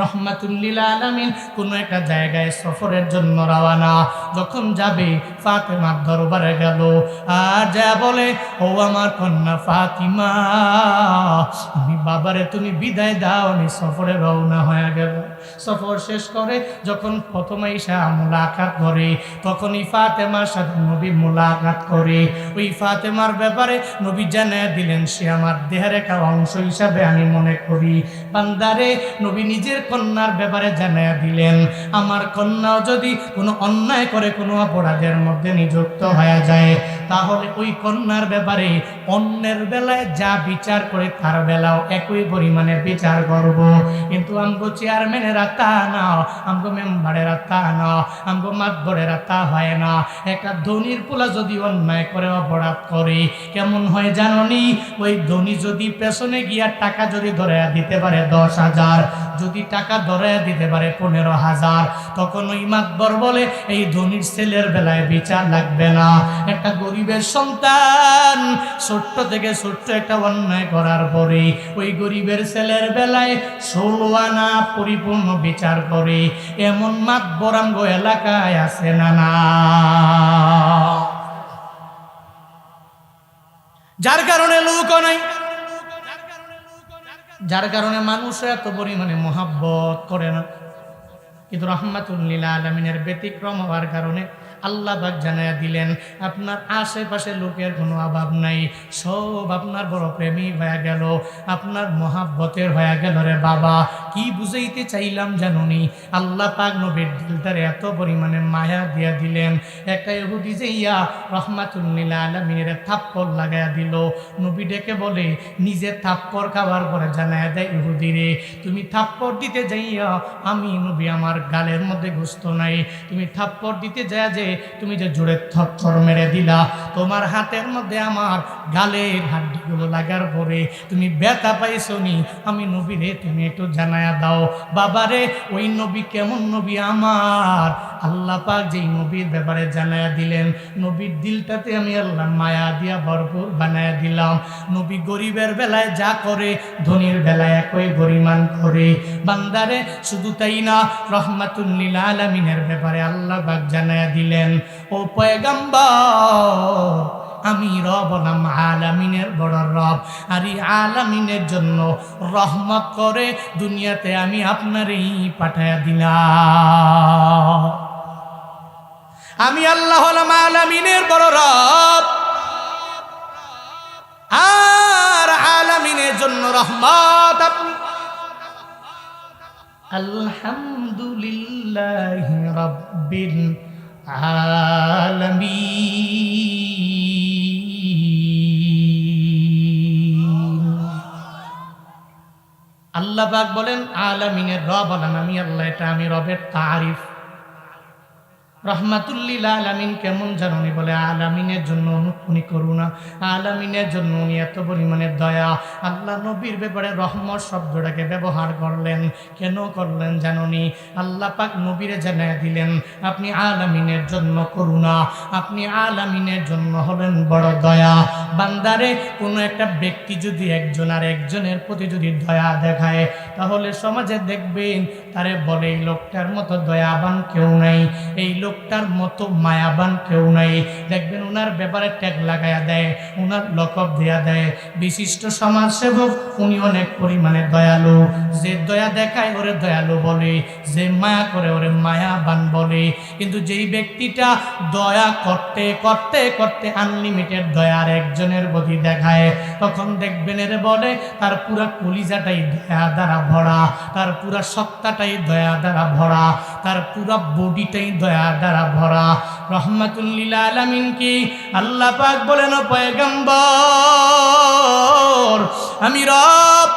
রহমাতুল্লিল আলামিন, কোনো একটা জায়গায় সফরের জন্য রওয়ানা যখন যাবে, ফাতেমার দরবারে গেল। আর যা বলে, ও আমার কন্যা ফাতিমা, আমি বাবারে তুমি বিদায় দাও, আমি সফরে রওনা হয়ে গেল। সফর শেষ করে যখন প্রথম ঈশা মোলাকাত করে, তখনই ফাতেমার সাথে নবী মোলাকাত করে। ওই ফাতেমার ব্যাপারে নবী জানিয়ে দিলেন, সে আমার দেহের একটা অংশ হিসাবে আমি মনে করি। বান্দারে, নবী নিজের কন্যার ব্যাপারে জানিয়ে দিলেন, আমার কন্যাও যদি কোনো অন্যায় করে কোনো অপরাধের মধ্যে নিযুক্ত হয়ে যায়, তাহলে ওই কন্যার ব্যাপারে অন্যের বেলায় যা বিচার করে তার বেলাও একই পরিমাণে বিচার করব। কিন্তু আমগো চেয়ারম্যানেরা তা না, আমগো মেম্বারেরা তা না, আমগো মাতবরেরা তা হয় না। একটা ধনির পোলা যদি অন্যায় করে, অপরাধ করে, কেমন হয় জাননি? ওই ধনী যদি পেছনে গিয়া টাকা যদি ধরে দিতে পারে দশ হাজার, যদি টাকা ধরে দিতে পারে পনেরো হাজার। তখন ওই মাতবর বলে, এই ধনির ছেলের বেলায় বিচার লাগবে না। একটা গরিবের সন্তান, ছোট্ট থেকে ছোট্ট একটা অন্যায় করার পরে, ওই গরিবের ছেলের বেলায় ষোলো আনা পরিপূর্ণ বিচার করে। এমন মাতবর আমগো এলাকায় আছে না না? যার কারণে লোক নাই যার কারণে মানুষ এত পরিমাণে মহাব্বত করে না। কিন্তু রহমাতুল্লিল আলমিনের ব্যতিক্রম হওয়ার কারণে আল্লাহ পাক জানাইয়া দিলেন, আপনার আশেপাশে লোকের কোনো অভাব নাই, সব আপনার বড় প্রেমী হয়ে গেল, আপনার মহাব্বতের হয়ে গেল রে বাবা, কি বুঝাইতে চাইলাম জানুনি? আল্লাহ পাক নবীর দিলটারে এত পরিমাণে মায়া দিয়া দিলেন, একটা এহুদি যে ইয়া রহমাতুল্লিল আলমিনের থাপ্পর লাগাইয়া দিল, নবী ডেকে বলে, নিজে থাপ্পর খাওয়ার পরে জানাইয়া দেয় ইহুদি রে, তুমি থাপ্পর দিতে যাইয়া, আমি নবী আমার গালের মধ্যে গুস্ত নাই, তুমি থাপ্পর দিতে যায় যে তুমি যে জোরে থর মেরে দিলা, তোমার হাতের মধ্যে আমার গালের হাড্ডিগুলো লাগার পরে তুমি ব্যথা পাইছো নি আমি নবী রে তুমি একটু জানায়া দাও, বাবারে, ওই নবী কেমন নবী আমার? আল্লাহ পাক যেই নবীর ব্যাপারে জানায়া দিলেন, নবীর দিলটাতে আমি আল্লাহ মায়া দিয়া ভরপুর বানায়া দিলাম। নবী গরিবের বেলায় যা করে, ধনীর বেলায় একই পরিমাণ করে। বান্দারে, শুধু তাই না রহমাতুল্লিল আলমিনের ব্যাপারে আল্লাহ পাক জানায়া দিলেন ও পয়গাম্বর, আমি রব নাম আলামিনের বড় রব। আর এই আলামিনের জন্য রহমত করে দুনিয়াতে আমি আপনারই পাঠায়া দিলাম। আমি আল্লাহ হলাম আলামিনের বড় রব। আর আলামিনের জন্য রহমত আপনি আলহামদুলিল্লাহ রব্বিল আল্লাহ বলেন আলামিনের রব আলান আমি আল্লাহ এটা আমি রবের তারিফ। রহমাতুল্লিল আলামিন কেমন জানুনি বলে, আলামিনের জন্য উনি করুণা, আলামিনের জন্য উনি এত পরিমাণে দয়া। আল্লাহ নবীর ব্যাপারে রহমত শব্দটাকে ব্যবহার করলেন। কেন করলেন জানুনি আল্লাহ পাক নবীরে জানায় দিলেন, আপনি আলামিনের জন্য করুণা, আপনি আলামিনের জন্য হলেন বড় দয়া। বান্দারে কোনো একটা ব্যক্তি যদি একজন আর একজনের প্রতি যদি দয়া দেখায় তাহলে সমাজে দেখবেন, তারে বলে, এই লোকটার মতো দয়াবান কেউ নাই, এই লোকটার মতো মায়াবান কেউ নাই। দেখবেন ওনার ব্যাপারে ট্যাগ লাগায়া দেয় ওনার লকব দেয়া দেয়। বিশিষ্ট সমাজসেবক, উনি অনেক পরিমাণে দয়ালু। যে দয়া দেখায়, ওরে দয়ালু বলে। যে মায়া করে, ওরে মায়াবান বলে। কিন্তু যেই ব্যক্তিটা দয়া করতে করতে করতে আনলিমিটেড দয়ার একজনের প্রতি দেখায়, তখন দেখবেন এর বলে, তার পুরা কলিজাটাই দয়া দ্বারা ভরা তার পুরা সত্তাটাই দয়া দ্বারা ভরা। তার পুরা বডিটাই দয়া দ্বারা ভরা। রহমাতুল্লিল আলামিন কি? আল্লাহ পাক বলেন পয়গম্বর, আমি রব,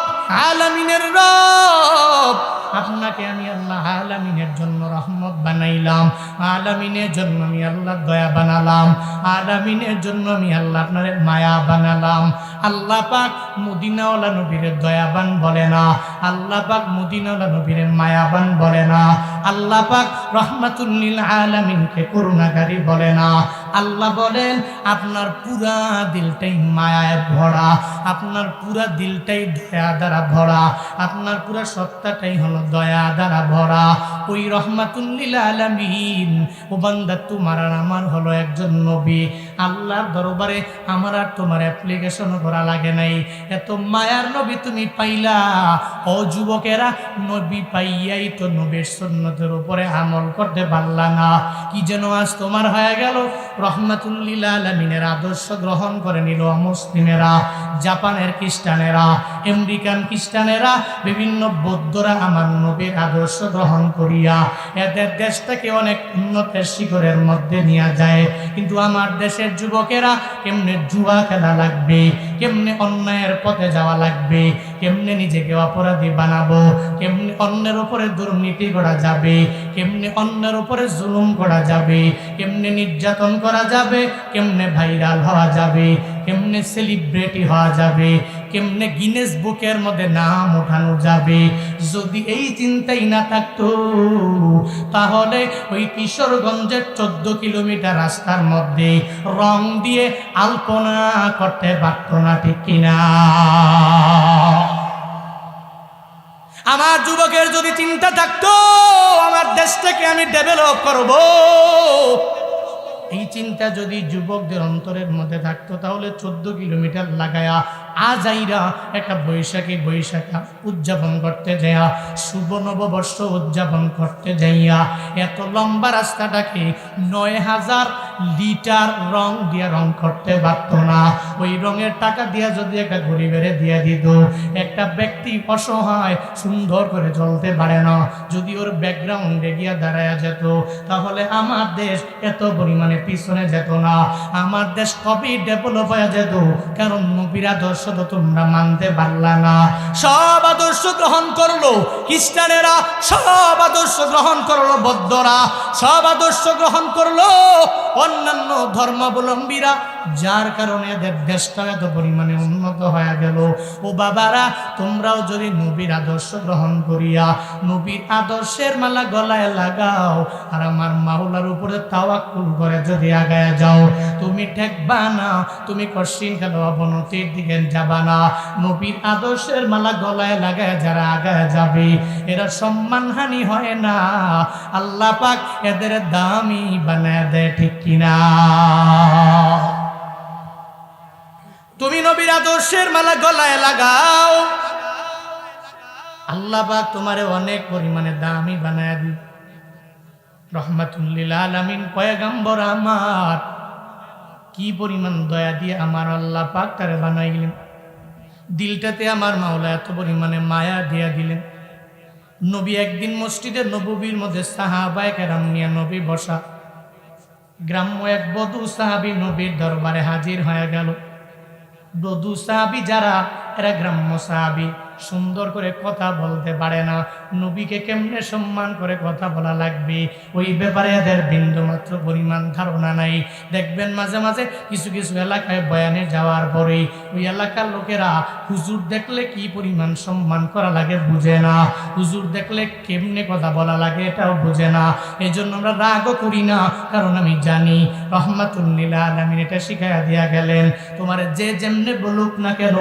আলামিনের রব। আপনাকে আমি আল্লাহ আলামিনের জন্য রহমত বানাইলাম। আলামিনের জন্য আমি আল্লাহ দয়া বানালাম। আলামিনের জন্য আমি আল্লাহ আপনার মায়া বানালাম। আল্লাহ পাক মুদিনাওয়ালা নবীর দয়াবান বলে না। আল্লাহ পাক মুদিনাওয়ালা নবীর মায়াবান বলে না। আল্লাহ পাক রহমাতুল্লিল আলামিনকে করুণাকারী বলে না। আল্লাহ বলেন, আপনার পুরা দিলটাই মায়ায় ভরা, আপনার পুরা দিলটাই দয়া দ্বারা ভরা, আপনার পুরা সত্তাটাই হলো দয়া দ্বারা ভরা। ওই রহমাতুল্লিল আলমিন, ও বান্দা, তোমার আমার হলো একজন নবী। আল্লাহর দরবারে আমার আর তোমার অ্যাপ্লিকেশন করা লাগে নাই। এত মায়ার নবী তুমি পাইলা। ও যুবকেরা, নবী পাইয়াই তো নবীর সন্ন্যতের উপরে আমল করতে পারলা না। কি যেন আজ তোমার হয়ে গেল। রহমাতুল্লিল আলমিনের আদর্শ গ্রহণ করে নিল মুসলিমেরা, জাপানের খ্রিস্টানেরা, আমেরিকান খ্রিস্টানেরা, বিভিন্ন বৌদ্ধরা আমার নবীর আদর্শ গ্রহণ করিয়া এদের দেশটাকে অনেক উন্নতের শিখরের মধ্যে নিয়ে যায়। কিন্তু আমার দেশের যুবকেরা কেমনে জুয়া খেলা লাগবে? কেমনে অন্যায়ের পথে যাওয়া লাগবে? কেমনে নিজেকে অপরাধী বানাবো? কেমনে অন্যের উপরে দুর্নীতি করা যাবে? কেমনে অন্যের উপরে জুলুম করা যাবে? কেমনে নির্যাতন করা যাবে? কেমনে ভাইরাল হওয়া যাবে? কেমনে সেলিব্রিটি হওয়া যাবে? কেমনে গিনেস বুকের মধ্যে নাম ওঠানো যাবে? যদি এই চিন্তাই না থাকতো, তাহলে ওই কিশোরগঞ্জের চোদ্দ কিলোমিটার রাস্তার মধ্যে রং দিয়ে আলপনা করতে পারত না, ঠিক কিনা আমার যুবকের যদি চিন্তা থাকতো, আমার দেশটাকে আমি ডেভেলপ করব। এই চিন্তা যদি যুবকদের অন্তরের মধ্যে থাকতো, তাহলে চোদ্দ কিলোমিটার লাগায়া আজাইরা একটা বৈশাখী বৈশাখা উদযাপন করতে যাইয়া, শুভ নববর্ষ উদযাপন করতে যাইয়া, এত লম্বা রাস্তাটাকে নয় হাজার লিটার রং দিয়ে রং করতে পারত না। ওই রঙের টাকা দিয়া যদি একটা ঘুরি বেড়ে দিয়ে দিত, একটা ব্যক্তি অসহায় সুন্দর করে চলতে পারে না। যদি ওর ব্যাকগ্রাউন্ডে গিয়া দাঁড়ায়া যেত, তাহলে আমার দেশ এত পরিমাণে পিছনে যেত না। আমার দেশ কবে ডেভেলপ হয়ে যেত? কারণ নবীর আদর্শ তো তোমরা মানতে পারলা না। সব আদর্শ গ্রহণ করল খ্রিস্টানেরা, সব আদর্শ গ্রহণ করল বৌদ্ধরা, সব আদর্শ গ্রহণ করল অন্যান্য ধর্মাবলম্বীরা, যার কারণে এদের দেশটা এত পরিমাণে উন্নত হয়ে গেল। ও বাবারা, তোমরাও যদি নবীর আদর্শ গ্রহণ করিয়া, নবীর আদর্শের মালা গলায় লাগাও, আর আমার মাওলার উপরে তাওয়াক্কুল করে যদি আগায় যাও, তুমি ঠেকবা না, তুমি কশিন গেল অবনতির দিকে যাবা না। নবীর আদর্শের মালা গলায় লাগায় যারা আগায় যাবে, এরা সম্মানহানি হয় না। আল্লাহ পাক এদের দামি বানায় দেয় ঠিক কিনা? তুমি নবীর আদর্শের মালা গলায় লাগাও। আল্লাহ পাক তোমারে অনেক পরিমাণে দামি বানায় দিই রহমাতুল্লিল আলামিন, পয়গাম্বর আমার। কি পরিমাণ দয়া দিয়ে আমার আল্লাহ পাক তারে বানাইলেন। দিলটাতে আমার মাওলা এত পরিমাণে মায়া দিয়া দিলেন। নবী একদিন মসজিদে নববীর মধ্যে সাহাবায় কেরাম নিয়ে নবী বসা। গ্রাম্য এক বধু সাহাবি নবীর দরবারে হাজির হয়ে গেল। বধু সাহাবি যারা, এরা গ্রাম্য সাহাবি, সুন্দর করে কথা বলতে পারে না। নবীকে কেমনে সম্মান করে কথা বলা লাগবে? ওই ব্যাপারে এদের বিন্দু মাত্র পরিমাণ ধারণা নাই। দেখবেন মাঝে মাঝে কিছু কিছু এলাকায় বয়ানে যাওয়ার পরে ওই এলাকার লোকেরা, হুজুর দেখলে কি পরিমাণ সম্মান করা লাগে? বুঝে না। হুজুর দেখলে কেমনে কথা বলা লাগে এটাও বুঝে না। এই জন্য আমরা রাগও করি না, কারণ আমি জানি রহমাতুল্লিলা আলমিন এটা শিখাইয়া দিয়া গেলেন, তোমার যে যেমনে বলুক না কেন,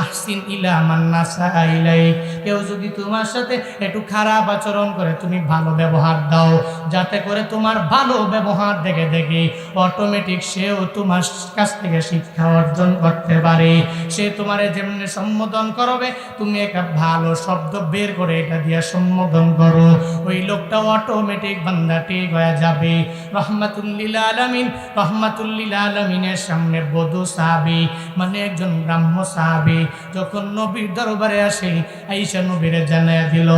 আহসিন ইলা মান্নাসা ইলাই কেউ যদি তোমার সাথে একটু খারাপ আচরণ করে, তুমি ভালো ব্যবহার দাও, যাতে করে তোমার ভালো ব্যবহার দেখে দেখে, অটোমেটিক সেও তোমার কাছ থেকে শিক্ষা অর্জন করতে পারে। সে তোমারে যেমনি সম্বোধন করবে, তুমি একটা ভালো শব্দ বের করে এটা দিয়ে সম্বোধন করো। ওই লোকটা অটোমেটিক বান্দা ঠিক হয়ে যাবে। রহমাতুল্লিল আলমিন, রহমাতুল্লিল আলমিনের সামনে বধু সাহাবি মানে একজন ব্রাহ্ম সাহাবি, যখন নবীর দরবারে আসে আইসা নবীরে জানাইয়া দিল,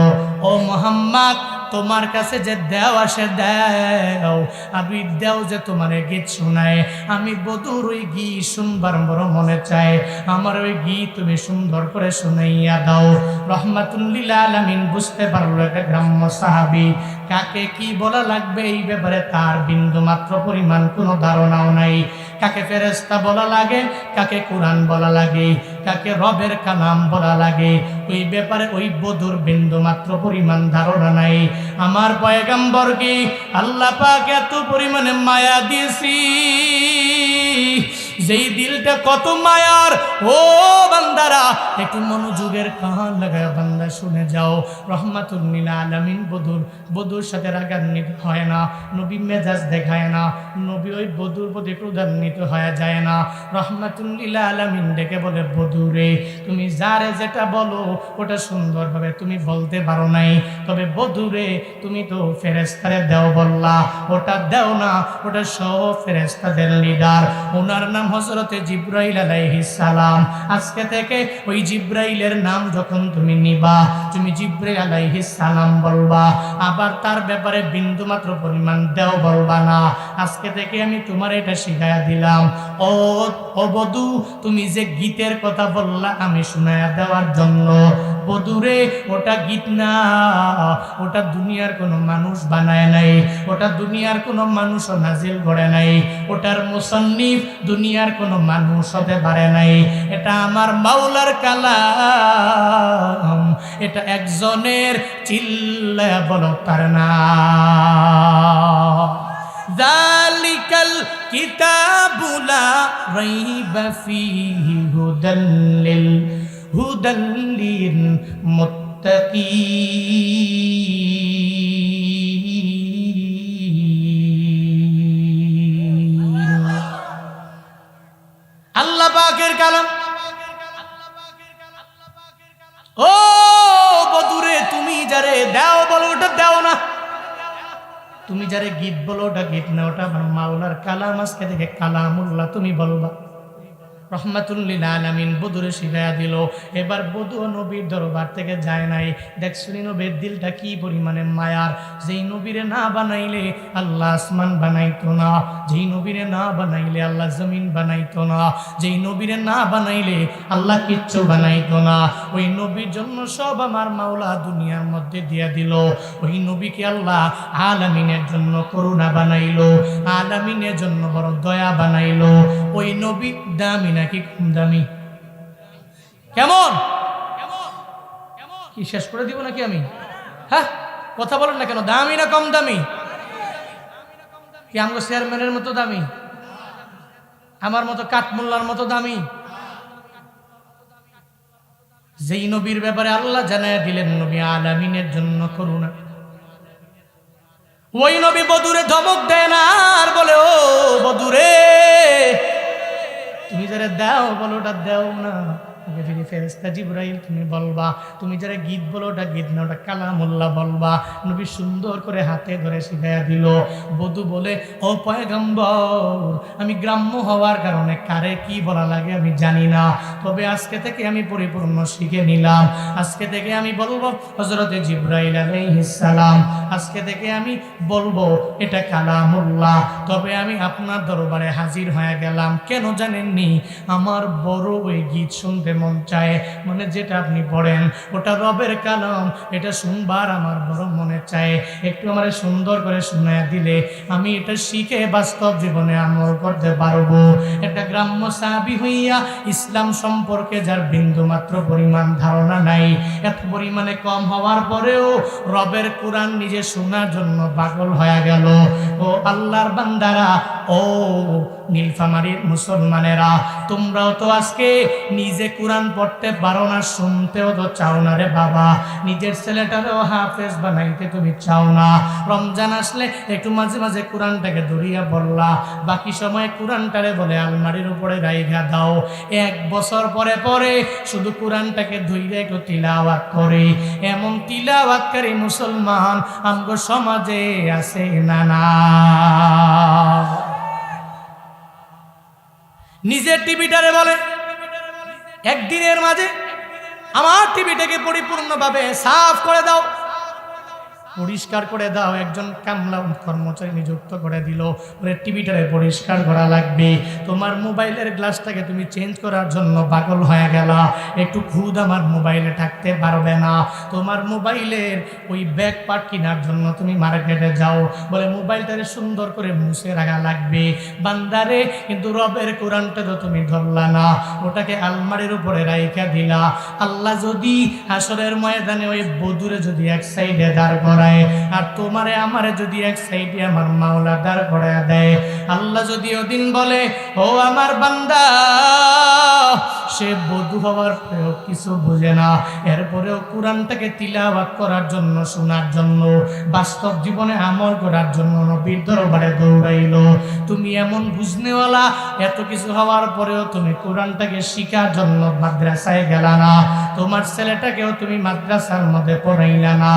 ও মোহাম্মদ তোমার কাছে যে দেও আসে দেও, আমি দেও যে তোমার গীত শোনায় আমি বধুর ওই গীত শুনবার বড় মনে চায় আমার ওই গীত তুমি সুন্দর করে শুনাইয়া দাও। রহমাতুল্লিল আলমিন বুঝতে পারল একটা গ্রাম্য সাহাবি। কাকে কি বলা লাগবে এই ব্যাপারে তার বিন্দু মাত্র পরিমাণ কোনো ধারণাও নাই। কাকে ফেরেস্তা বলা লাগে, কাকে কোরআন বলা লাগে, কাকে রবের কালাম বলা লাগে, ওই ব্যাপারে ওই বধুর বিন্দু মাত্র পরিমাণ ধারণা নাই। আমার পয়গাম্বরকে আল্লাহ পাক এত পরিমাণে মায়া দিয়েছি? যেই দিলটা কত মায়ার, ও বান্দারা, একটু মনোযোগের কান লাগায় বান্দা শুনে যাও রহমাতুল্লিল আলামিন, বধুর বধুর সাথে রাগান্বিত হয় না, নবী মেজাজ দেখায় না, নবী ওই বধুর প্রতি ক্রোধান্বিত হয়ে যায় না। রহমাতুল্লিল আলামিন ডেকে বলে বধুরে তুমি যারে যেটা বলো, ওটা সুন্দরভাবে তুমি বলতে পারো নাই। তবে বধুরে তুমি তো ফেরেস্তারে দেও বললা, ওটা দেও না, ওটা সহ ফেরেস্তাদের লিডার। ওনার নাম হজরতে জিব্রাইল আলাইহিস সালাম। আজকে থেকে ওই জিব্রাইলের নাম যখন তুমি নিবা তুমি জিব্রাইল আলাইহিস সালাম বলবা, আবার তার ব্যাপারে বিন্দু মাত্র পরিমাণ দেও বলবা না। আজকে থেকে আমি তোমার এটা শিখাইয়া দিলাম। ও বধু, তুমি যে গীতের কথা বললা আমি শোনায়া দেওয়ার জন্য। বধুরে ওটা গীত না। ওটা দুনিয়ার কোনো মানুষ বানায় নাই। ওটা দুনিয়ার কোনো মানুষও নাজিল করে নাই। ওটার মুসন্নিফ দুনিয়ার কোনো মানুষ হতে পারে নাই। এটা আমার মাওলার কালাম। এটা একজনের চিল্লা বলো তার না জালিকাল কিতাবুলা রাইবা ফীহি হুদাল লিল হুদাল তুমি যারে গীত বলো ওটা গীত না, ওটা মাওলার কালাম, আজকে দেখে কালামুল্লাহ তুমি বলবা। রহমাতুল্লিল আলামিন বধুরে শিখাইয়া দিল। এবার বধু নবীর দরবার থেকে যায় নাই। দেখছুনি নবীর দিলটা কি পরিমাণে মায়ার। যেই নবীরে না বানাইলে আল্লাহ আসমান বানাইতো না। যেই নবীরে না বানাইলে আল্লাহ জমিন বানাইতো না। যেই নবীরে না বানাইলে আল্লাহ কিচ্ছু বানাইতো না। ওই নবীর জন্য সব আমার মাওলা দুনিয়ার মধ্যে দিয়া দিল। ওই নবীকে আল্লাহ আলামিনের জন্য করুণা বানাইলো। আলামিনের জন্য বড় দয়া বানাইলো। ওই নবী দামি নাকি কম দামি। কেমন? কি শেষ করে দিব নাকি আমি? হ্যাঁ? কথা বলেন না কেন? দামি না কম দামি? কি আমগো চেয়ারম্যানের মতো দামি? আমার মতো কাঠমোল্লার মতো দামি? যেই নবীর ব্যাপারে আল্লাহ জানায় দিলেন, নবী আলামিনের জন্য করুণা। ওই নবী বদুরে ধমক দেন আর বলে, ও বধুরে তুমি যারা দাও বলো ওটা দাও না। ওকে ফিরে ফেরেস্তা জিব্রাইল, তুমি বলবা, তুমি যারা গীত বলো, ওটা গীত না, ওটা কালামুল্লাহ বলবা। নবী সুন্দর করে হাতে ধরে শিখাইয়া দিল। বধু বলে, ও পয়গম্বর, আমি গ্রাম্য হওয়ার কারণে কারে কি বলা লাগে আমি জানি না। তবে আজকে থেকে আমি পরিপূর্ণ শিখে নিলাম। আজকে থেকে আমি বলব হজরতে জিব্রাইল সালাম, আজকে থেকে আমি বলব, এটা কালামুল্লাহ। তবে আমি আপনার দরবারে হাজির হয়ে গেলাম। কেন জানেননি? আমার বড় ওই গীত শুনতে মন চায় মানে যেটা আপনি পড়েন, ওটা রবের কালাম, এটা শুনবার আমার বড় মনে চায়। একটু আমার সুন্দর করে শুনে দিলে আমি এটা শিখে বাস্তব জীবনে আমল করতে পারব। একটা গ্রাম্য সাহাবি হইয়া ইসলাম সম্পর্কে যার বিন্দু মাত্র পরিমাণ ধারণা নাই, এত পরিমাণে কম হওয়ার পরেও রবের কোরআন নিজে শোনার জন্য পাগল হয়ে গেল। ও আল্লাহর বান্দারা, ও নীলফামারীর মুসলমানেরা, তোমরাও তো আজকে নিজে কোরআন পড়তে পারো না, শুনতেও তো চাও না রে বাবা। নিজের ছেলেটারেও হাফেজ বানাইতে তুমি চাও না। রমজান আসলে একটু মাঝে মাঝে কোরআনটাকে ধরিয়া বললা বাকি সময় কোরআনটারে বলে আলমারির উপরে রাইঘা দাও। এক বছর পরে পরে শুধু কোরআনটাকে ধুইরে একটু তিলাওয়াত করে। এমন তিলাওয়াতকারী মুসলমান আমগো সমাজে আছে না না? নিজের টিভিটারে বলে একদিনের মাঝে আমার টিভিটাকে পরিপূর্ণভাবে সাফ করে দাও। পরিষ্কার করে দাও। একজন কামলা কর্মচারী নিযুক্ত করে দিল। ওরে টিভিটারে পরিষ্কার করা লাগবে। তোমার মোবাইলের গ্লাসটাকে তুমি চেঞ্জ করার জন্য পাগল হয়ে গেলা। একটু খুদ আমার মোবাইলে থাকতে পারবে না। তোমার মোবাইলের ওই ব্যাগ পার্ট কেনার জন্য তুমি মার্কেটে যাও। বলে মোবাইলটারে সুন্দর করে মুছে রাখা লাগবে। বান্দারে, কিন্তু রবের কোরআনটা তো তুমি ধরলা না। ওটাকে আলমারির উপরে রাইখা দিলা। আল্লাহ যদি হাসরের ময়দানে ওই বধুরে যদি এক সাইডে দাঁড় করায় আর তোমারে আমারে যদি এক সাইডে আমার মাওলা দাঁড় করায় দেয়, আল্লাহ যদি ওদিন বলে, ও আমার বান্দা, সে বধু হওয়ার পরেও কিছু বোঝে না। এরপরেও কোরআনটাকে তিলাবাত করার জন্য, শোনার জন্য, বাস্তব জীবনে আমল করার জন্য নবীর দরবারে দৌড়াইলো। তুমি এমন বুঝনেওয়ালা, এত কিছু হওয়ার পরেও তুমি কোরআনটাকে শিখার জন্য মাদ্রাসায় গেলা না। তোমার ছেলেটাকেও তুমি মাদ্রাসার মধ্যে পড়াইলা না।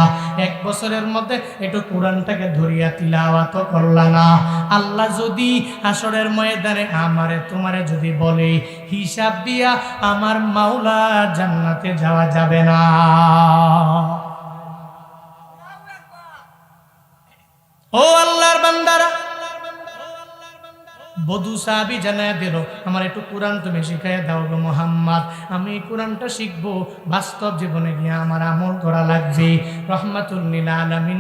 এক বছরের মধ্যে একটু কোরআনটাকে ধরিয়া তিলাওয়াত করলা না। আল্লাহ যদি আসরের ময়দানে আমারে তোমারে যদি বলে, হিসাব দিয়া আমার মাওলা জান্নাতে যাওয়া যাবে না। ও আল্লাহর বান্দারা বধু সাহাবি জানায় দিল, আমার একটু কোরআন তুমি শিখাইয়া দাও গো মোহাম্মদ। আমি কোরআনটা শিখব। বাস্তব জীবনে গিয়ে আমার আমল করা লাগবে।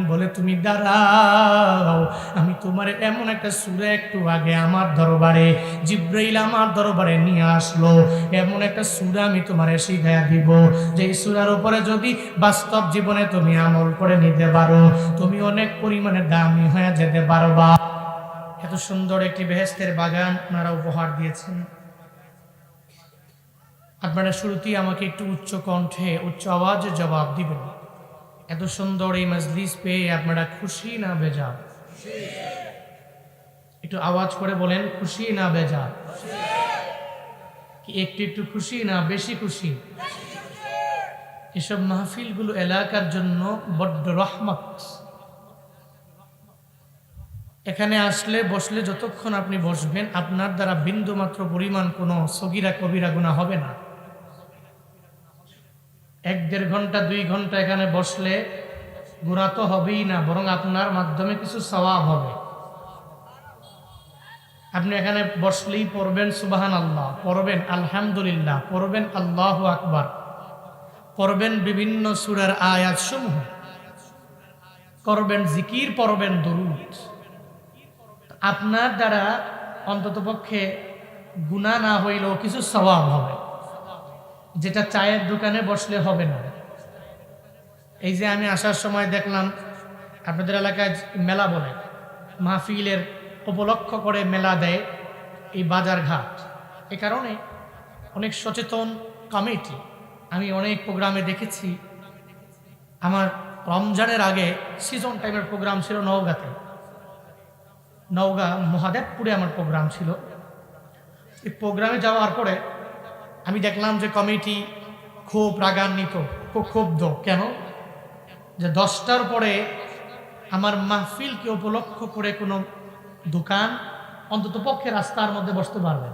বলে, তুমি দাঁড়াও। আমি তোমার এমন একটা সুরে একটু আগে আমার দরবারে, জিব্রাইল আমার দরবারে নিয়ে আসলো। এমন একটা সুরা আমি তোমারে শিখাইয়া দিব। যে সুরার উপরে যদি বাস্তব জীবনে তুমি আমল করে নিতে পারো, তুমি অনেক পরিমাণে দামি হয়ে যেতে পারবা। এত সুন্দর একটি বেহেস্তের বাগান আপনারা উপহার দিয়েছেন। আপনারা শুরুতেই আমাকে একটু উচ্চ কণ্ঠে, উচ্চ আওয়াজে জবাব দিবেন। এত সুন্দর এই মজলিস পেয়ে আপনারা খুশি না বেজা একটু আওয়াজ করে বলেন, খুশি না বেজা কি একটু একটু খুশি না বেশি খুশি? এসব মাহফিলগুলো এলাকার জন্য বড্ড রহমত। এখানে আসলে বসলে যতক্ষণ আপনি বসবেন, আপনার দ্বারা বিন্দু মাত্র পরিমাণ কোনো সগিরা কবিরা গুণা হবে না। এক দেড় ঘণ্টা, দুই ঘণ্টা এখানে বসলে গুণা তো হবেই না, বরং আপনার মাধ্যমে কিছু সওয়াব হবে। আপনি এখানে বসলেই পড়বেন সুবাহান আল্লাহ পড়বেন আলহামদুলিল্লাহ, পড়বেন আল্লাহ আকবার, পড়বেন বিভিন্ন সুরার আয়াত সমূহ করবেন জিকির, পড়বেন দরুদ। আপনার দ্বারা অন্ততপক্ষে গুণা না হইলেও কিছু স্বভাব হবে। যেটা চায়ের দোকানে বসলে হবে না। এই যে আমি আসার সময় দেখলাম, আপনাদের এলাকায় মেলা বলে, মাহফিলের উপলক্ষ করে মেলা দেয় এই বাজার ঘাট। এ কারণে অনেক সচেতন কমিটি, আমি অনেক প্রোগ্রামে দেখেছি। আমার রমজানের আগে সিজন টাইমের প্রোগ্রাম ছিল নওগাঁতে। নওগাঁ মহাদেবপুরে আমার প্রোগ্রাম ছিল। এই প্রোগ্রামে যাওয়ার পরে আমি দেখলাম যে কমিটি খুব রাগান্বিত, খুব ক্ষুব্ধ। কেন? যে দশটার পরে আমার মাহফিলকে উপলক্ষ করে কোনো দোকান অন্তত পক্ষে রাস্তার মধ্যে বসতে পারবে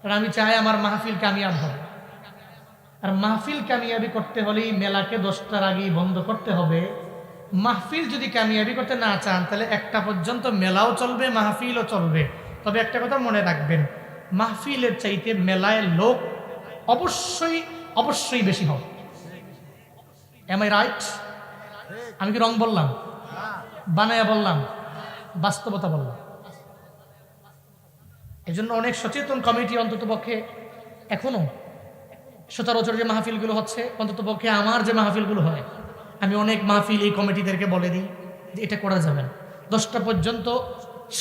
কারণ আমি চাই আমার মাহফিল কামিয়াব হবে। আর মাহফিল কামিয়াবি করতে হলেই মেলাকে দশটার আগেই বন্ধ করতে হবে। মাহফিল যদি কামিয়াবি করতে না চান, তাহলে একটা পর্যন্ত মেলাও চলবে, মাহফিলও চলবে। তবে একটা কথা মনে রাখবেন, মাহফিলের চাইতে মেলায় লোক অবশ্যই অবশ্যই বেশি হবে। এম আই রাইট আমি কি রং বললাম? বানায়া বললাম, বাস্তবতা বললাম। এই জন্য অনেক সচেতন কমিটি অন্তত পক্ষে এখনও সচরাচর যে মাহফিলগুলো হচ্ছে, অন্তত পক্ষে আমার যে মাহফিলগুলো হয় আমি অনেক মাহফিল এই কমিটিদেরকে বলে দিই যে এটা করা যাবে না। দশটা পর্যন্ত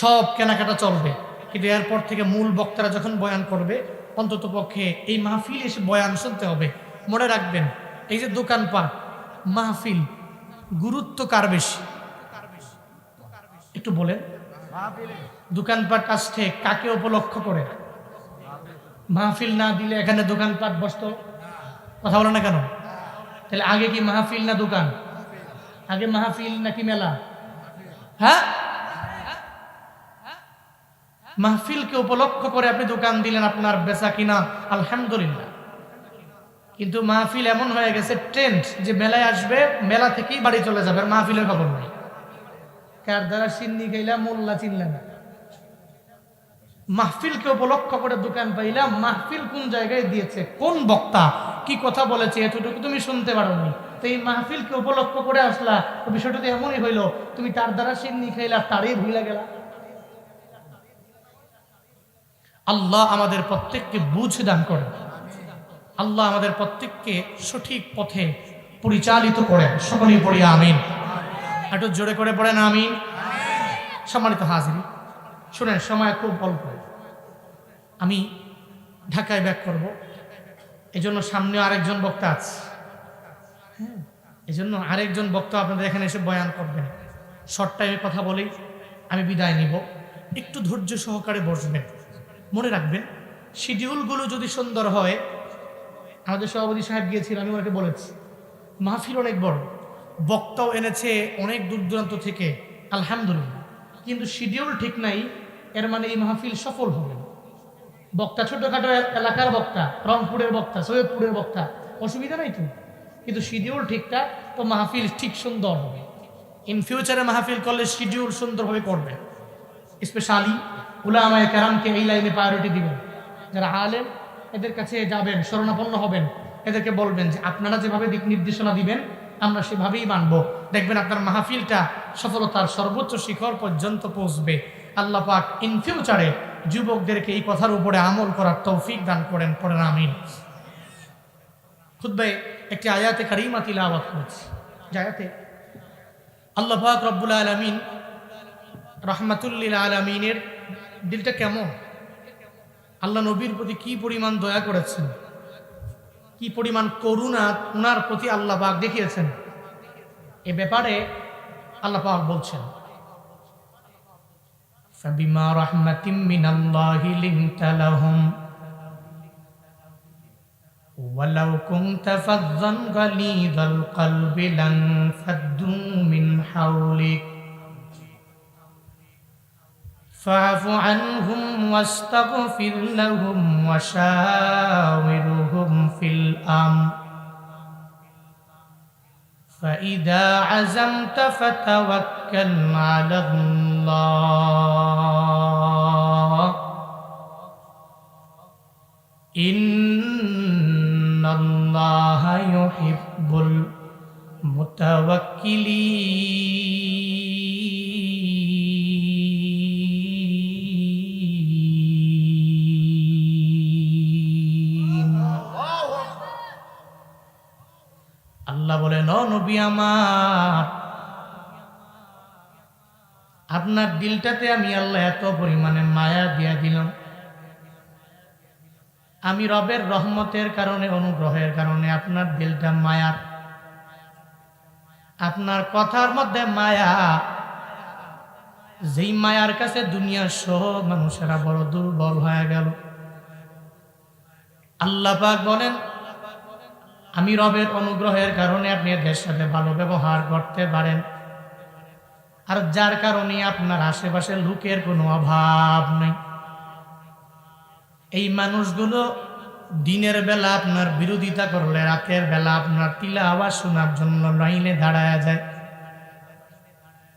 সব কেনাকাটা চলবে। কিন্তু এরপর থেকে মূল বক্তারা যখন বয়ান করবে, অন্তত পক্ষে এই মাহফিল এসে বয়ান শুনতে হবে। মনে রাখবেন, এই যে দোকানপাট, মাহফিল গুরুত্ব কার বেশি? একটু বলেন। দোকানপাট আসছে কাকে উপলক্ষ করে? মাহফিল না দিলে এখানে দোকানপাট বসতো? কথা বলো না কেন? তাহলে আগে কি মাহফিল না দোকান? আগে মাহফিল নাকি মেলা? হ্যাঁ? মাহফিলকে উপলক্ষ করে আপনি দোকান দিলেন আপনার বেচা কিনা, আলহামদুলিল্লাহ। কিন্তু মাহফিল এমন হয়ে গেছে ট্রেন্ড যে মেলায় আসবে, মেলা থেকেই বাড়ি চলে যাবে মাহফিলের খবর নাই। কার দ্বারা সিন্নি খাইলা, মোল্লা চিনলে না। মাহফিলকে উপলক্ষ করে দোকান পাইলাম, মাহফিল কোন জায়গায় দিয়েছে, কোন বক্তা? কি কথা বলেছে? এতটুকু তুমি শুনতে পারো নি তো এই মাহফিলকে উপলক্ষ করে আসলা। তো বিষয়টা তো এমনই হইল, তুমি তার দ্বারা সিন্নি খাইলা, তারই ভুলে গেলা। আল্লাহ আমাদের প্রত্যেককে বুঝ দান করেন। আল্লাহ আমাদের প্রত্যেককে সঠিক পথে পরিচালিত করেন। সকলেই পড়ি আমিন। একটু জোরে করে পড়েন আমিন। সম্মানিত হাজিরি, শুনেন, সময় খুব অল্প। আমি ঢাকায় ব্যাক করব। এই জন্য সামনে আরেকজন বক্তা আছে। হ্যাঁ এই জন্য আরেকজন বক্তা আপনাদের এখানে এসে বয়ান করবেন। শর্ট টাইমে কথা বলেই আমি বিদায় নিব। একটু ধৈর্য সহকারে বসবেন। মনে রাখবেন শিডিউলগুলো যদি সুন্দর হয়, আমাদের সভাপতি সাহেব গিয়েছিল, আমি ওনাকে বলেছি, মাহফিল অনেক বড়। বক্তাও এনেছে অনেক দূর দূরান্ত থেকে। আলহামদুলিল্লাহ। কিন্তু শিডিউল ঠিক নাই, এর মানে এই মাহফিল সফল হবে। বক্তা, ছোটখাটো এলাকার বক্তা, রংপুরের বক্তা, সৈয়দপুরের বক্তা, অসুবিধা নাই তো? কিন্তু শিডিউল ঠিকঠাক, তো মাহফিল ঠিক সুন্দর হবে। ইন ফিউচারে মাহফিল করলে শিডিউল সুন্দরভাবে করবে। স্পেশালি উলামায়ে কেরামকে এই লাইনে প্রায়োরিটি দিবেন। যারা আলেম, এদের কাছে যাবেন, শরণাপন্ন হবেন। এদেরকে বলবেন যে, আপনারা যেভাবে দিক নির্দেশনা দিবেন, আমরা সেভাবেই মানব। দেখবেন আপনার মাহফিলটা সফলতার সর্বোচ্চ শিখর পর্যন্ত পৌঁছবে। আল্লাহ পাক ইন ফিউচারে যুবকদেরকে এই কথার উপরে আমল করার তৌফিক দান করেন পড়েন আমিন। খুদ্ায় একটি আয়াতে কারিমা তিলাওয়াত করেছি। যে আয়াতে আল্লাহ রব্বুল আলমিন রহমাতুল্লিল আলমিনের দিলটা কেমন? আল্লাহ নবীর প্রতি কি পরিমাণ দয়া করেছেন? কি পরিমাণ করুণা উনার প্রতি আল্লাহ পাক দেখিয়েছেন? এ ব্যাপারে আল্লাহ পাক বলছেন فبما رحمة من الله لنت لهم. ولو كنت فظا غليظ القلب لانفضوا من حولك. فاعف عنهم واستغفر لهم وشاورهم في الأمر. فإذا عزمت فتوكل على الله. إن الله يحب المتوكلين. নবী আমার। আপনার দিলটাতে আমি আল্লাহ এত পরিমাণে মায়া দিয়া দিলাম। আমি রবের রহমতের কারণে, অনুগ্রহের কারণে আপনার দিলটা মায়ার আপনার কথার মধ্যে মায়া। যেই মায়ার কাছে দুনিয়ার সহ মানুষেরা বড় দুর্বল হয়ে গেল। আল্লাহ পাক বলেন আমি রবের অনুগ্রহের কারণে আপনি এদের সাথে ভালো ব্যবহার করতে পারেন। আর যার কারণে আপনার আশেপাশে লোকের কোনো অভাব নেই। এই মানুষগুলো দিনের বেলা আপনার বিরোধিতা করলে, রাতের বেলা আপনার তিলা আওয়াজ শোনার জন্য লাইনে দাঁড়ায় যায়।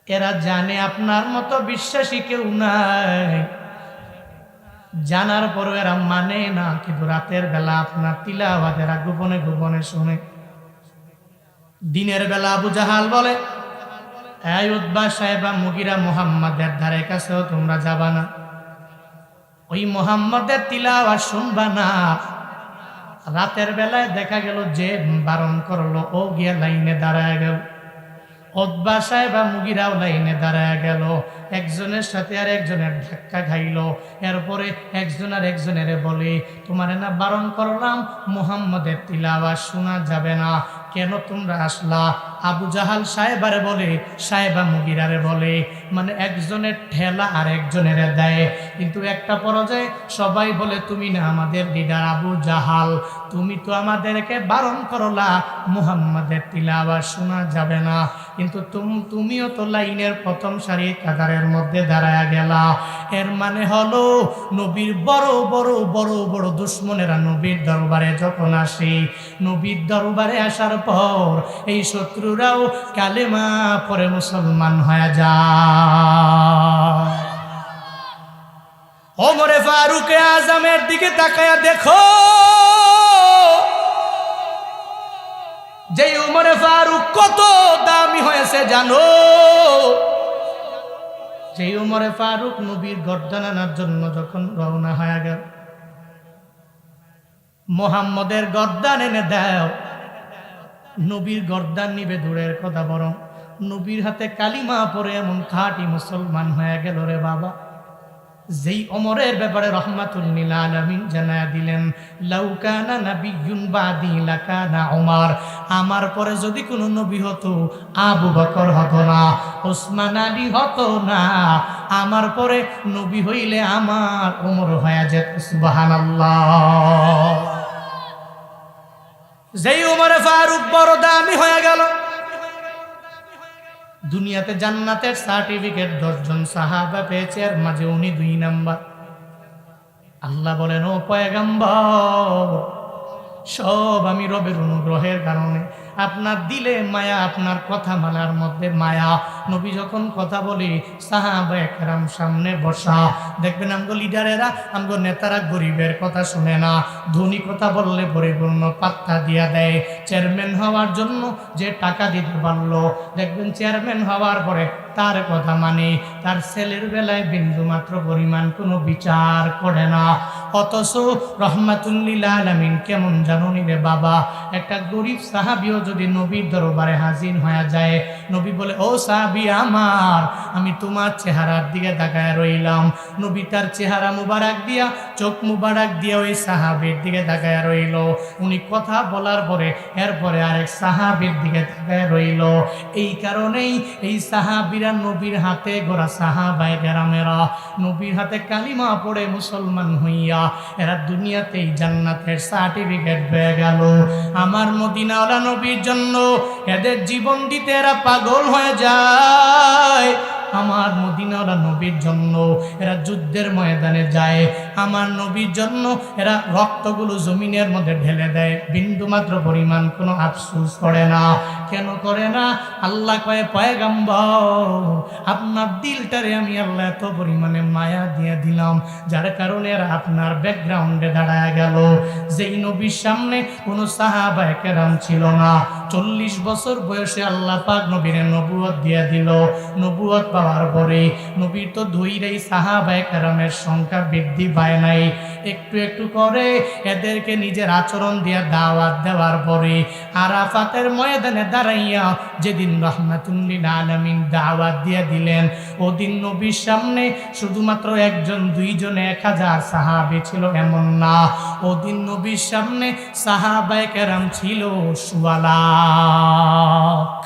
এরা জানে আপনার মতো বিশ্বাসী কেউ নাই। জানার পরও এরা মানে না, কিন্তু রাতের বেলা আপনার তিলা আওয়াজ এরা গোপনে গোপনে শুনে। দিনের বেলা আবু জাহাল বলে মুগিরা মুহাম্মাদের তিলাওয়াত শুনবা না। রাতের বেলায় দেখা গেল যে বারণ করল, ও গিয়া লাইনে দাঁড়ায় গেল। অদ্বা বা মুগিরাও লাইনে দাঁড়ায় গেল। একজনের সাথে আর একজনের ধাক্কা খাইল। এরপরে একজন আর একজনের বলে, তোমার না বারণ করলাম, মুহাম্মদের তিলাওয়া শোনা যাবে না। কেন তোমরা আসলা? আবু জাহাল সাহেবারে বলে, সাহেবা মুগিরারে বলে মানে একজনের ঠেলা আর একজনের দেয়। কিন্তু একটা পর্যায়ে সবাই বলে, তুমি না আমাদের লিডার আবু জাহাল, তুমি তো আমাদেরকে বারণ করলা, মুহাম্মাদের তিলাওয়াত শোনা যাবে না। কিন্তু তুমিও তো লাইনের প্রথম সারি কাতারের মধ্যে দাঁড়ায় গেলা। এর মানে হলো নবীর বড় বড় বড় বড় দুশ্মনেরা নবীর দরবারে যখন আসে, নবীর দরবারে আসার পর এই শত্রুরাও কালেমা পরে মুসলমান হয়ে যায়। ওমরে ফারুকে আজমের দিকে তাকায়া দেখো। যে উমরে ফারুক কত দামি হয়েছে জানো? যে উমরে ফারুক নবীর গর্দান আনার জন্য যখন রওনা হয়ে গেল, মোহাম্মদের গর্দান এনে দেও। নবীর গর্দান নিবে দূরের কথা বরং নবীর হাতে কালিমা পরে এমন খাঁটি মুসলমান হয়ে গেল রে বাবা। যেই অমরের ব্যাপারে রহমাতুল্লিল আলমিন জানায় দিলেন লাউকানা নাবিয়ুন বাদি লাকানা ওমর আমার পরে যদি কোনো নবী হতো, আবু বকর হতো না, ওসমান আলী হতো না। আমার পরে নবী হইলে আমার ওমর হয়ে যেত, সুবহানাল্লাহ। যেই উমরে ফারুক বড় দামি হয়ে গেল দুনিয়াতে জান্নাতের সার্টিফিকেট দশজন সাহাবা পেয়েছে আর মাঝে উনি দুই নাম্বার। আল্লাহ বলেন, ও পয়গাম্বর, সব আমি রবের অনুগ্রহের কারণে আপনার দিলে মায়া, আপনার কথা মালার মধ্যে মায়া। নবী যখন কথা বলি, সাহাবা একরাম সামনে বসা। দেখবেন আমগো লিডারেরা, আমগো নেতারা গরিবের কথা শুনে না। ধনী কথা বললে পরিপূর্ণ পাত্তা দিয়া দেয়। চেয়ারম্যান হওয়ার জন্য যে টাকা দিতে পারল, দেখবেন চেয়ারম্যান হওয়ার পরে তার কথা মানে তার ছেলের বেলায় বিন্দু মাত্র পরিমাণ কোনো বিচার করে না। অথচ রহমাতুল্লিল আলমিন কেমন জানো রে বাবা? একটা গরিব সাহাবিও যদি নবীর দরবারে হাজির হয়ে যায়, নবী বলে, ও সাহাবি আমার, আমি তোমার চেহারার দিকে তাকায় রইলাম। নবী তার চেহারা মুবারক দিয়া, চোখ মুবারক দিয়া ওই সাহাবির দিকে তাকায় রইল। উনি কথা বলার পরে, এরপরে আরেক সাহাবির দিকে তাকায় রইল। এই কারণেই এই সাহাবিরা নবীর হাতে গোরা সাহাবাই গ্রামেরা নবীর হাতে কালিমা পড়ে মুসলমান হইয়া এরা দুনিয়াতেই জান্নাতের সার্টিফিকেট পেয়ে গেল। আমার মদিনাওয়ালা নবীর জন্য এদের জীবন দিতে এরা পাগল হয়ে যায়। আমার মদিনাওয়ালা নবীর জন্য এরা যুদ্ধের ময়দানে যায়। আমার নবীর জন্য এরা রক্তগুলো জমিনের মধ্যে ঢেলে দেয়। বিন্দু মাত্র পরিমাণ কোনো আফসুস করে না। কেন করে না? আল্লাহ কয়ে, পয়গাম্বর, আপনার দিলটারে আমি আল্লাহ এত পরিমাণে মায়া দিয়ে দিলাম, যার কারণে এরা আপনার ব্যাকগ্রাউন্ডে দাঁড়ায় গেল। যেই নবীর সামনে কোনো সাহাবায় কেরাম ছিল না। চল্লিশ বছর বয়সে আল্লাহ পাক নবীর নবুয়ত দিয়ে দিল। নবুয়ত পাওয়ার পরে নবীর তো ধৈরেই সাহাবা একরামের সংখ্যা বৃদ্ধি পায় নাই। একটু একটু করে এদেরকে নিজের আচরণ দিয়ে দাওয়াত দেওয়ার পরে আরাফাতের ময়দানে দাঁড়াইয়া যেদিন রহমাতুল্লিল আলমিন দাওয়াত দিয়ে দিলেন, ওদিন নবীর সামনে শুধুমাত্র একজন, দুইজন এক হাজার সাহাবি ছিল এমন না। ওদিন নবীর সামনে সাহাবায় কেরাম ছিল সুয়ালাক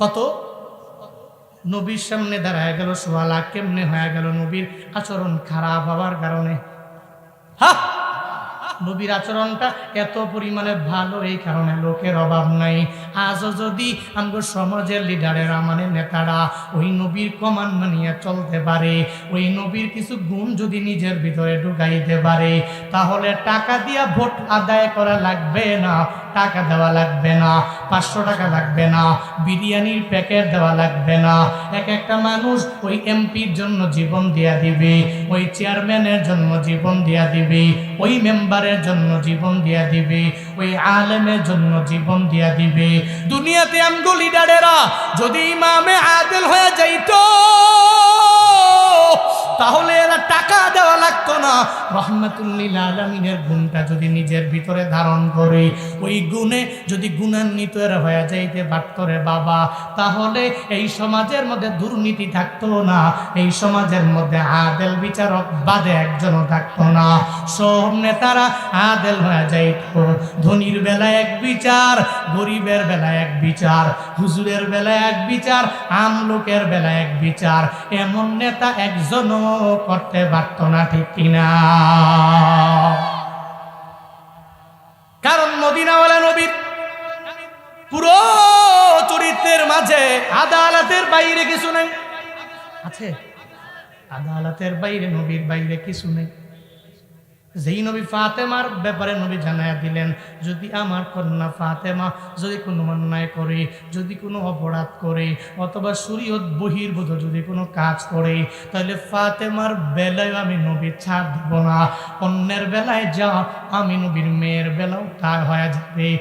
কত? নবীর সামনে দাঁড়ায় গেল সোয়ালা কেমনে হয়ে গেল নবীর আচরণ খারাপ হওয়ার কারণে? নবীর আচরণটা এত পরিমাণে ভালো এই কারণে লোকের অভাব নাই। আজও যদি আমগো সমাজের লিডারেরা মানে নেতারা ওই নবীর কমান মানিয়ে চলতে পারে, ওই নবীর কিছু গুণ যদি নিজের ভিতরে ঢুকাইতে পারে, তাহলে টাকা দিয়া ভোট আদায় করা লাগবে না। টাকা দেওয়া লাগবে না, পাঁচশো টাকা লাগবে না, বিরিয়ানির প্যাকেট দেওয়া লাগবে না। এক একটা মানুষ ওই এমপির জন্য জীবন দিয়া দিবে, ওই চেয়ারম্যানের জন্য জীবন দিয়া দিবে, ওই মেম্বারের জন্য জীবন দিয়া দিবে, ওই আলেমের জন্য জীবন দিয়া দিবে। দুনিয়াতে আমগো লিডারেরা যদি ইমামে আদেল হয়ে যাইতো। তাহলে এরা টাকা দেওয়া লাগতো না। রহমাতুল্লিল আলমিনের গুণটা যদি নিজের ভিতরে ধারণ করে, ওই গুণে যদি গুণান্বিত এরা হয়ে যাইতে পারত রে বাবা, তাহলে এই সমাজের মধ্যে দুর্নীতি থাকতো না, এই সমাজের মধ্যে আদেল বিচারক বাদে একজনও থাকতো না। সব নেতারা আদেল হয়ে যাইত। ধনির বেলায় এক বিচার, গরিবের বেলায় এক বিচার, হুজুরের বেলায় এক বিচার, আমলোকের বেলায় এক বিচার। এমন নেতা একজনও করতে পারত না, ঠিক কিনা? কারণ মদিনাওয়ালা নবীর পুরো চরিত্রের মাঝে আদালতের বাইরে কিছু নেই। আছে? আদালতের বাইরে, নবীর বাইরে কিছু নেই। যেই নবী ফাতেমার ব্যাপারে নবী জানাই দিলেন, যদি আমার কন্যা ফাতেমা যদি কোনো অন্যায় করে, যদি কোনো অপরাধ করে, অথবা শরীয়ত বহির্ভূত যদি কোনো কাজ করে, তাহলে ফাতেমার বেলায় আমি নবী ছাড় দেব না। অন্যের বেলায় যা, আমি নবীর মেয়ের বেলাও তা হয়ে যাবে।